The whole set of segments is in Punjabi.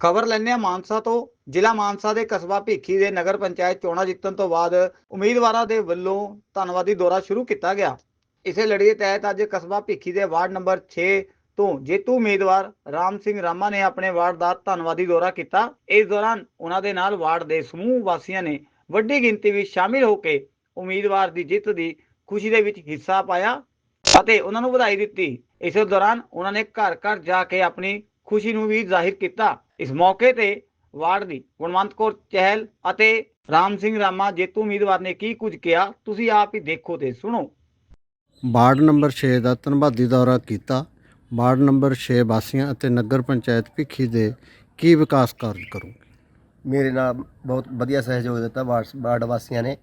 ਖਬਰ ਲੈਂਦੇ ਹਾਂ ਮਾਨਸਾ ਤੋਂ। ਜ਼ਿਲ੍ਹਾ ਮਾਨਸਾ ਦੇ ਕਸਬਾ ਭੀਖੀ ਦੇ ਨਗਰ ਪੰਚਾਇਤ ਚੋਣਾਂ ਜਿੱਤਣ ਤੋਂ ਬਾਅਦ ਉਮੀਦਵਾਰਾਂ ਦੇ ਵੱਲੋਂ ਧੰਨਵਾਦੀ ਦੌਰਾ ਸ਼ੁਰੂ ਕੀਤਾ ਗਿਆ। ਇਸੇ ਲੜੀ ਦੇ ਤਹਿਤ ਅੱਜ ਕਸਬਾ ਭੀਖੀ ਦੇ ਵਾਰਡ ਨੰਬਰ 6 ਤੋਂ ਜੇਤੂ ਉਮੀਦਵਾਰ ਰਾਮ ਸਿੰਘ ਰਾਮਾ ਨੇ ਆਪਣੇ ਵਾਰਡ ਦਾ ਧੰਨਵਾਦੀ ਦੌਰਾ ਕੀਤਾ। ਇਸ ਦੌਰਾਨ ਉਹਨਾਂ ਦੇ ਨਾਲ ਵਾਰਡ ਦੇ ਸਮੂਹ ਵਾਸੀਆਂ ਨੇ ਵੱਡੀ ਗਿਣਤੀ ਵਿੱਚ ਸ਼ਾਮਿਲ ਹੋ ਕੇ ਉਮੀਦਵਾਰ ਦੀ ਜਿੱਤ ਦੀ ਖੁਸ਼ੀ ਦੇ ਵਿੱਚ ਹਿੱਸਾ ਪਾਇਆ ਅਤੇ ਉਹਨਾਂ ਨੂੰ ਵਧਾਈ ਦਿੱਤੀ। ਇਸ ਦੌਰਾਨ ਉਹਨਾਂ ਨੇ ਘਰ ਘਰ ਜਾ ਕੇ ਆਪਣੀ ਖੁਸ਼ੀ ਨੂੰ ਵੀ ਜ਼ਾਹਿਰ ਕੀਤਾ। ਇਸ ਮੌਕੇ ਤੇ ਵਾਰਡ ਦੀ ਗੁਣਵੰਤ ਕੌਰ ਚਹਿਲ ਅਤੇ ਰਾਮ ਸਿੰਘ ਰਾਮਾ ਜੇਤੂ ਉਮੀਦਵਾਰ ਨੇ ਕੀ ਕੁਝ ਕਿਹਾ ਤੁਸੀਂ ਆਪ ਹੀ ਦੇਖੋ ਤੇ ਸੁਣੋ। ਵਾਰਡ ਨੰਬਰ 6 ਦਾ ਧੰਨਵਾਦੀ ਦੌਰਾ ਕੀਤਾ। ਵਾਰਡ ਨੰਬਰ 6 ਵਾਸੀਆਂ ਅਤੇ ਨਗਰ ਪੰਚਾਇਤ ਭਿੱਖੀ ਦੇ ਕੀ ਵਿਕਾਸ ਕਾਰਜ ਕਰੋਗੇ? ਮੇਰੇ ਨਾਲ ਬਹੁਤ ਵਧੀਆ ਸਹਿਯੋਗ ਦਿੱਤਾ ਵਾਰਡ ਵਾਰਡ ਵਾਸੀਆਂ ਨੇ।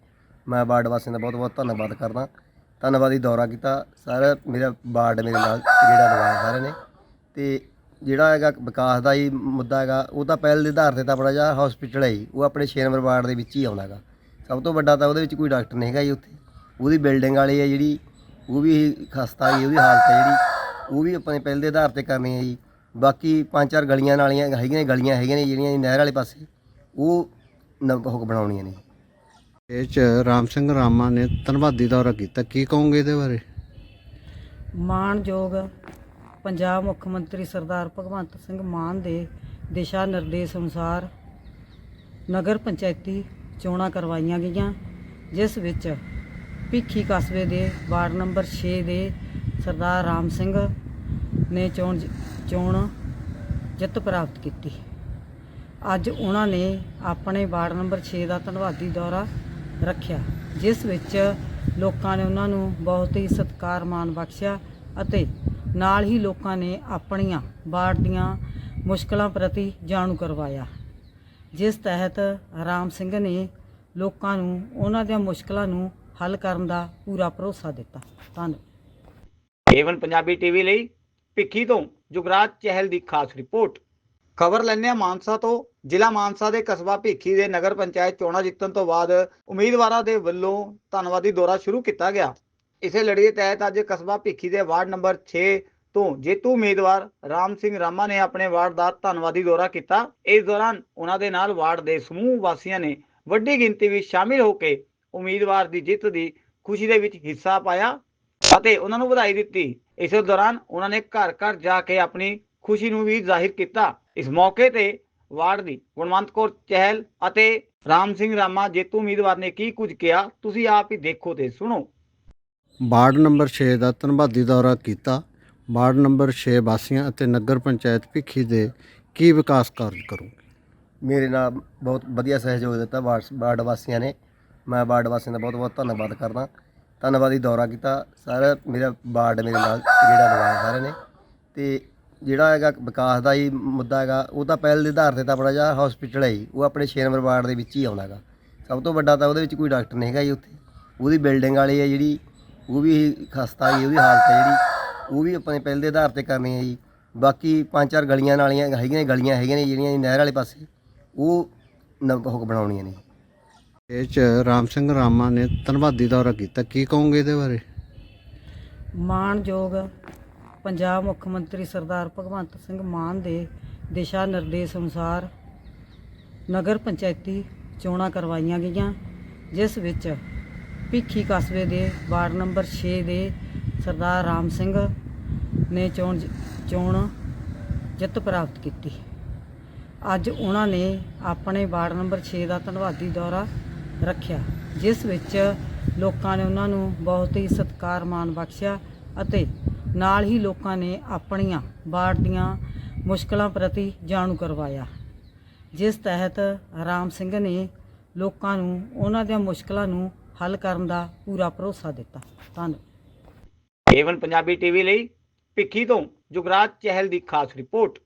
ਮੈਂ ਵਾਰਡ ਵਾਸੀਆਂ ਦਾ ਬਹੁਤ ਬਹੁਤ ਧੰਨਵਾਦ ਕਰਦਾ। ਧੰਨਵਾਦੀ ਦੌਰਾ ਕੀਤਾ। ਸਾਰਾ ਮੇਰਾ ਵਾਰਡ ਮੇਰੇ ਨਾਲ ਜਿਹੜਾ ਲਵਾਇਆ ਸਾਰਿਆਂ ਨੇ। ਤੇ ਜਿਹੜਾ ਹੈਗਾ ਵਿਕਾਸ ਦਾ ਹੀ ਮੁੱਦਾ ਹੈਗਾ ਉਹ ਤਾਂ ਪਹਿਲ ਦੇ ਆਧਾਰ ਤੇ ਤਾਂ ਬੜਾ ਜਿਹਾ ਹਸਪੀਟਲ ਹੈ ਜੀ, ਉਹ ਆਪਣੇ 6 ਨੰਬਰ ਵਾਰਡ ਦੇ ਵਿੱਚ ਹੀ ਆਉਂਦਾ ਹੈਗਾ। ਸਭ ਤੋਂ ਵੱਡਾ ਤਾਂ ਉਹਦੇ ਵਿੱਚ ਕੋਈ ਡਾਕਟਰ ਨਹੀਂ ਹੈਗਾ ਜੀ ਉੱਥੇ। ਉਹਦੀ ਬਿਲਡਿੰਗ ਵਾਲੀ ਹੈ ਜਿਹੜੀ ਉਹ ਵੀ ਖਸਤਾ ਜੀ ਉਹਦੀ ਹਾਲਤ ਹੈ ਜਿਹੜੀ ਉਹ ਵੀ ਆਪਣੇ ਪਹਿਲ ਦੇ ਆਧਾਰ ਤੇ ਕਰਨੀ ਹੈ ਜੀ। ਬਾਕੀ ਪੰਜ ਚਾਰ ਗਲੀਆਂ ਨਾਲੀਆਂ ਹੈਗੀਆਂ ਨੇ ਗਲੀਆਂ ਹੈਗੀਆਂ ਨੇ ਜਿਹੜੀਆਂ ਜੀ ਨਹਿਰ ਵਾਲੇ ਪਾਸੇ ਉਹ ਨਵ ਉਹ ਬਣਾਉਣੀਆਂ ਨੇ ਇਹ ਚ ਰਾਮ ਸਿੰਘ ਰਾਮਾ ਨੇ ਧੰਨਵਾਦੀ ਦੌਰਾ ਕੀਤਾ। ਕੀ ਕਹੋਗੇ ਇਹਦੇ ਬਾਰੇ? ਮਾਣਯੋਗ ਪੰਜਾਬ ਮੁੱਖ ਮੰਤਰੀ ਸਰਦਾਰ ਭਗਵੰਤ ਸਿੰਘ ਮਾਨ ਦੇ ਦਿਸ਼ਾ ਨਿਰਦੇਸ਼ ਅਨੁਸਾਰ ਨਗਰ ਪੰਚਾਇਤੀ ਚੋਣਾਂ ਕਰਵਾਈਆਂ ਗਈਆਂ, ਜਿਸ ਵਿੱਚ ਭਿੱਖੀ ਕਸਬੇ ਦੇ ਵਾਰਡ ਨੰਬਰ 6 ਦੇ ਸਰਦਾਰ ਰਾਮ ਸਿੰਘ ਨੇ ਚੋਣ ਚੋਣ ਜਿੱਤ ਪ੍ਰਾਪਤ ਕੀਤੀ। ਅੱਜ ਉਹਨਾਂ ਨੇ ਆਪਣੇ ਵਾਰਡ ਨੰਬਰ 6 ਦਾ ਧੰਨਵਾਦੀ ਦੌਰਾ ਰੱਖਿਆ, ਜਿਸ ਵਿੱਚ ਲੋਕਾਂ ਨੇ ਉਹਨਾਂ ਨੂੰ ਬਹੁਤ ਹੀ ਸਤਿਕਾਰ ਮਾਣ ਬਖਸ਼ਿਆ ਅਤੇ ਨਾਲ ਹੀ ਲੋਕਾਂ ਨੇ ਆਪਣੀਆਂ ਵਾਰਡ ਦੀਆਂ ਮੁਸ਼ਕਲਾਂ ਪ੍ਰਤੀ ਜਾਣੂ ਕਰਵਾਇਆ। ਜਿਸ ਤਹਿਤ ਰਾਮ ਸਿੰਘ ਨੇ ਲੋਕਾਂ ਨੂੰ ਉਹਨਾਂ ਦੀਆਂ ਮੁਸ਼ਕਲਾਂ ਨੂੰ ਹੱਲ ਕਰਨ ਦਾ ਪੂਰਾ ਭਰੋਸਾ ਦਿੱਤਾ। ਧੰਨਵਾਦ। ਏਵਨ ਪੰਜਾਬੀ ਟੀਵੀ ਲਈ ਭਿੱਖੀ ਤੋਂ ਜੁਗਰਾਜ ਚਹਿਲ ਦੀ ਖਾਸ ਰਿਪੋਰਟ। ਖਬਰ ਲੈਂਦੇ ਹਾਂ ਮਾਨਸਾ ਤੋਂ। ਜ਼ਿਲ੍ਹਾ ਮਾਨਸਾ ਦੇ ਕਸਬਾ ਭਿੱਖੀ ਦੇ ਨਗਰ ਪੰਚਾਇਤ ਚੋਣਾਂ ਜਿੱਤਣ ਤੋਂ ਬਾਅਦ ਉਮੀਦਵਾਰਾਂ ਦੇ ਵੱਲੋਂ ਧੰਨਵਾਦੀ ਦੌਰਾ ਸ਼ੁਰੂ ਕੀਤਾ ਗਿਆ। ਇਸੇ ਲੜੀ ਦੇ ਤਹਿਤ ਅੱਜ ਕਸਬਾ ਭਿੱਖੀ ਦੇ ਵਾਰਡ ਨੰਬਰ 6 ਤੋਂ ਜੇਤੂ ਉਮੀਦਵਾਰ ਰਾਮ ਸਿੰਘ ਰਾਮਾ ਨੇ ਆਪਣੇ ਵਾਰਡ ਦਾ ਧੰਨਵਾਦੀ ਦੌਰਾ ਕੀਤਾ। ਇਸ ਦੌਰਾਨ ਉਹਨਾਂ ਦੇ ਨਾਲ ਵਾਰਡ ਦੇ ਸਮੂਹ ਵਾਸੀਆਂ ਨੇ ਵੱਡੀ ਗਿਣਤੀ ਵਿੱਚ ਸ਼ਾਮਿਲ ਹੋ ਕੇ ਉਮੀਦਵਾਰ ਦੀ ਜਿੱਤ ਦੀ ਖੁਸ਼ੀ ਦੇ ਵਿੱਚ ਹਿੱਸਾ ਪਾਇਆ ਅਤੇ ਉਹਨਾਂ ਨੂੰ ਵਧਾਈ ਦਿੱਤੀ। ਇਸ ਦੌਰਾਨ ਉਹਨਾਂ ਨੇ ਘਰ ਘਰ ਜਾ ਕੇ ਆਪਣੀ ਖੁਸ਼ੀ ਨੂੰ ਵੀ ਜ਼ਾਹਿਰ ਕੀਤਾ। ਇਸ ਮੌਕੇ ਤੇ ਵਾਰਡ ਦੀ ਗੁਣਵੰਤ ਕੌਰ ਚਹਿਲ ਅਤੇ ਰਾਮ ਸਿੰਘ ਰਾਮਾ ਜੇਤੂ ਉਮੀਦਵਾਰ ਨੇ ਕੀ ਕੁਝ ਕਿਹਾ, ਤੁਸੀਂ ਆਪ ਹੀ ਦੇਖੋ ਤੇ ਸੁਣੋ। ਵਾਰਡ ਨੰਬਰ 6 ਦਾ ਧੰਨਵਾਦੀ ਦੌਰਾ ਕੀਤਾ। ਵਾਰਡ ਨੰਬਰ 6 ਵਾਸੀਆਂ ਅਤੇ ਨਗਰ ਪੰਚਾਇਤ ਭਿੱਖੀ ਦੇ ਕੀ ਵਿਕਾਸ ਕਾਰਜ ਕਰੋਗੇ? ਮੇਰੇ ਨਾਲ ਬਹੁਤ ਵਧੀਆ ਸਹਿਯੋਗ ਦਿੱਤਾ ਵਾਰਡ ਵਾਰਡ ਵਾਸੀਆਂ ਨੇ। ਮੈਂ ਵਾਰਡ ਵਾਸੀਆਂ ਦਾ ਬਹੁਤ ਬਹੁਤ ਧੰਨਵਾਦ ਕਰਦਾ। ਧੰਨਵਾਦੀ ਦੌਰਾ ਕੀਤਾ। ਸਾਰਾ ਮੇਰਾ ਵਾਰਡ ਮੇਰੇ ਨਾਲ ਜਿਹੜਾ ਲਵਾਇਆ ਸਾਰਿਆਂ ਨੇ। ਤੇ ਜਿਹੜਾ ਹੈਗਾ ਵਿਕਾਸ ਦਾ ਹੀ ਮੁੱਦਾ ਹੈਗਾ ਉਹ ਤਾਂ ਪਹਿਲ ਦੇ ਆਧਾਰ ਤੇ ਤਾਂ ਬੜਾ ਜਿਹਾ ਹਸਪੀਟਲ ਹੈ ਜੀ, ਉਹ ਆਪਣੇ 6 ਨੰਬਰ ਵਾਰਡ ਦੇ ਵਿੱਚ ਹੀ ਆਉਂਦਾ ਹੈਗਾ। ਸਭ ਤੋਂ ਵੱਡਾ ਤਾਂ ਉਹਦੇ ਵਿੱਚ ਕੋਈ ਡਾਕਟਰ ਨਹੀਂ ਹੈਗਾ ਜੀ ਉੱਥੇ। ਉਹਦੀ ਬਿਲਡਿੰਗ ਵਾਲੀ ਹੈ ਜਿਹੜੀ ਉਹ ਵੀ ਖਸਤਾ ਜੀ ਉਹਦੀ ਹਾਲਤ ਹੈ ਜਿਹੜੀ। ਉਹ ਵੀ ਆਪਣੇ ਪਹਿਲ ਦੇ ਆਧਾਰ ਤੇ ਕਰਨੀ ਹੈ ਜੀ। ਬਾਕੀ ਪੰਜ ਚਾਰ ਗਲੀਆਂ ਨਾਲੀਆਂ ਹੈਗੀਆਂ ਨੇ ਗਲੀਆਂ ਹੈਗੀਆਂ ਨੇ ਜਿਹੜੀਆਂ ਜੀ ਨਹਿਰ ਵਾਲੇ ਪਾਸੇ। ਉਹ ਨਵ ਉਹ ਬਣਾਉਣੀਆਂ ਨੇ ਇਹ ਚ ਰਾਮ ਸਿੰਘ ਰਾਮਾ ਨੇ ਧੰਨਵਾਦੀ ਦੌਰਾ ਕੀਤਾ। ਕੀ ਕਹੋਗੇ ਇਹਦੇ ਬਾਰੇ? ਮਾਣਯੋਗ ਪੰਜਾਬ ਮੁੱਖ ਮੰਤਰੀ ਸਰਦਾਰ ਭਗਵੰਤ ਸਿੰਘ ਮਾਨ ਦੇ ਦਿਸ਼ਾ ਨਿਰਦੇਸ਼ ਅਨੁਸਾਰ ਨਗਰ ਪੰਚਾਇਤੀ ਚੋਣਾਂ ਕਰਵਾਈਆਂ ਗਈਆਂ ਜਿਸ ਵਿੱਚ ਭਿੱਖੀ ਕਸਬੇ ਦੇ ਵਾਰਡ ਨੰਬਰ 6 ਦੇ ਸਰਦਾਰ ਰਾਮ ਸਿੰਘ ਨੇ ਚੋਣ ਚੋਣ ਜਿੱਤ ਪ੍ਰਾਪਤ ਕੀਤੀ। ਅੱਜ ਉਹਨਾਂ ਨੇ ਆਪਣੇ ਵਾਰਡ ਨੰਬਰ 6 ਦਾ ਧੰਨਵਾਦੀ ਦੌਰਾ ਰੱਖਿਆ, ਜਿਸ ਵਿੱਚ ਲੋਕਾਂ ਨੇ ਉਹਨਾਂ ਨੂੰ ਬਹੁਤ ਹੀ ਸਤਿਕਾਰ ਮਾਣ ਬਖਸ਼ਿਆ ਅਤੇ ਨਾਲ ਹੀ ਲੋਕਾਂ ਨੇ ਆਪਣੀਆਂ ਵਾਰਡ ਦੀਆਂ ਮੁਸ਼ਕਲਾਂ ਪ੍ਰਤੀ ਜਾਣੂ ਕਰਵਾਇਆ। ਜਿਸ ਤਹਿਤ ਰਾਮ ਸਿੰਘ ਨੇ ਲੋਕਾਂ ਨੂੰ, ਉਹਨਾਂ ਦੀਆਂ ਮੁਸ਼ਕਲਾਂ ਨੂੰ ਹੱਲ ਕਰਨ ਦਾ ਪੂਰਾ ਭਰੋਸਾ ਦਿੱਤਾ। ਧੰਨਵਾਦ ਏਵਨ ਪੰਜਾਬੀ ਟੀਵੀ ਲਈ ਭਿੱਖੀ ਤੋਂ ਜੁਗਰਾਜ ਚਹਿਲ ਦੀ ਖਾਸ ਰਿਪੋਰਟ।